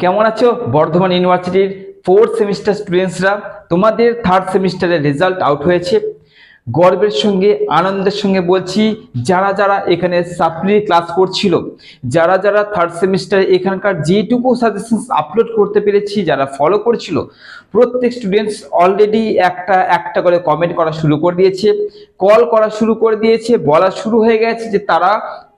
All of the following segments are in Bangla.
কেমন আছো? বর্ধমান ইউনিভার্সিটির ফোর্থ সেমিস্টার স্টুডেন্টসরা তোমাদের থার্ড সেমিস্টারের রেজাল্ট আউট হয়েছে। গর্বের সঙ্গে, আনন্দের সঙ্গে বলছি, যারা যারা এখানে সাপ্লি ক্লাস করছিল, যারা যারা থার্ড সেমিস্টারে এখানকার যেটুকু সাজেশনস আপলোড করতে পেরেছি, যারা ফলো করছিল, প্রত্যেক স্টুডেন্টস অলরেডি একটা একটা করে কমেন্ট করা শুরু করে দিয়েছে। কল করা শুরু করে দিয়েছে, বলা শুরু হয়ে গেছে যে তারা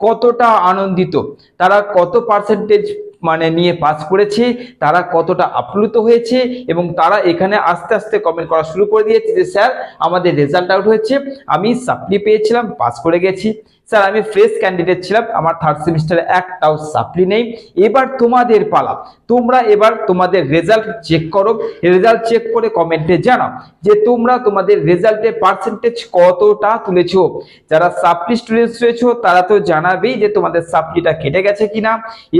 কতটা আনন্দিত, তারা কত পার্সেন্টেজ মানে নিয়ে পাস করেছে, তারা কতটা আপ্লুত হয়েছে এবং তারা এখানে আস্তে আস্তে কমেন্ট করা শুরু করে দিয়েছে যে, স্যার, আমাদের রেজাল্ট আউট হয়েছে। আমি সাপ্লি পেয়েছিলাম পাস করে গেছি। স্যার আমি ফ্রেশ ক্যান্ডিডেট ছিলাম, আমার থার্ড সেমিস্টারে একটাও সাপ্লি নেই। এবার তোমাদের পালা। তোমরা এবার তোমাদের রেজাল্ট চেক করো। রেজাল্ট চেক করে কমেন্টে জানাও যে তোমরা তোমাদের রেজাল্টের পার্সেন্টেজ কতটা তুলেছো। যারা সাপ্লি স্টুডেন্টস রয়েছো, তারা তো জানাবেই যে তোমাদের সাপ্লিটা কেটে গেছে কিনা।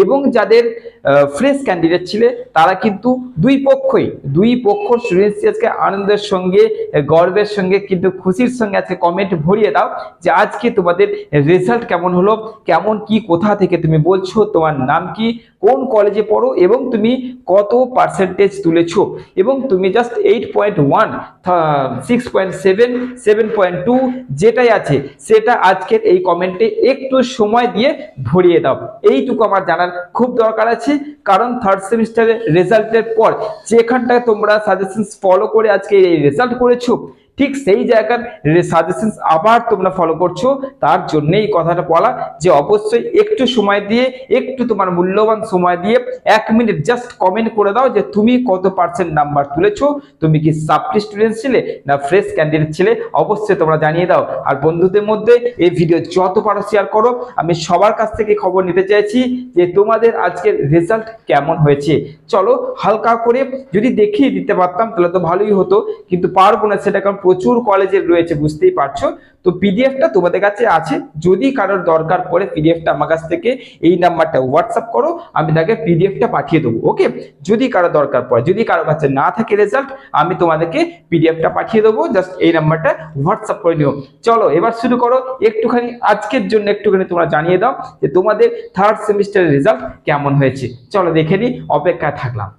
এবং যাদের ফ্রেশ ক্যান্ডিডেট ছিলে, তারা কিন্তু দুই পক্ষই, দুই পক্ষ স্টুডেন্টস আজকে আনন্দের সঙ্গে, গর্বের সঙ্গে, কিন্তু খুশির সঙ্গে আজকে কমেন্ট ভরিয়ে দাও যে আজকে তোমাদের রেজাল্ট কেমন হলো? কেমন কি, কোথা থেকে তুমি বলছো? তোমার নাম কি? কোন কলেজে পড়ো? এবং তুমি কত পার্সেন্টেজ তুলেছো? এবং তুমি just eight point one six point seven seven point two যেটাই আছে, সেটা আজকের এই কমেন্টে একটু সময় দিয়ে ভরিয়ে দাও। এইটুকু আমার জানার খুব দরকার আছে। কারণ থার্ড সেমিস্টারের রেজাল্টের পর যেখানটায় তোমরা সাজেশনস ফলো করে আজকে এই রেজাল্ট করেছ ঠিক সেই জায়গার সাজেশন আবার তোমরা ফলো করছ। তার জন্যই কথাটা বলা যে অবশ্যই একটু সময় দিয়ে, একটু তোমার মূল্যবান সময় দিয়ে এক মিনিট জাস্ট কমেন্ট করে দাও যে তুমি কত পার্সেন্ট নাম্বার তুলেছো। তুমি কি সাপ্লি স্টুডেন্ট ছিলে না ফ্রেশ ক্যান্ডিডেট ছিলে? অবশ্যই তোমরা জানিয়ে দাও। আর বন্ধুদের মধ্যে এই ভিডিও যত পারো শেয়ার করো, আমি সবার কাছ থেকে খবর নিতে চাইছি যে তোমাদের আজকের রেজাল্ট কেমন হয়েছে। চলো হালকা করে যদি দেখিয়ে দিতে পারতাম তাহলে তো ভালোই হতো, কিন্তু পারব না সেটা কারণ প্রচুর কলেজের রয়েছে, বুঝতেই পারছ? তো পিডিএফটা তোমাদের কাছে আছে। যদি কারোর দরকার পড়ে পিডিএফটা আমার কাছ থেকে, এই নাম্বারটা হোয়াটসঅ্যাপ করো, আমি তাকে পিডিএফটা পাঠিয়ে দেবো ওকে যদি কারও দরকার পড়ে, যদি কারও কাছে না থাকে রেজাল্ট আমি তোমাদেরকে পিডিএফটা পাঠিয়ে দেবো জাস্ট এই নাম্বারটা হোয়াটসঅ্যাপ করে নিও। চলো, এবার শুরু করো। একটুখানি, আজকের জন্য একটুখানি তোমরা জানিয়ে দাও যে তোমাদের থার্ড সেমিস্টারের রেজাল্ট কেমন হয়েছে। চলো, দেখে নিই, অপেক্ষায় থাকলাম।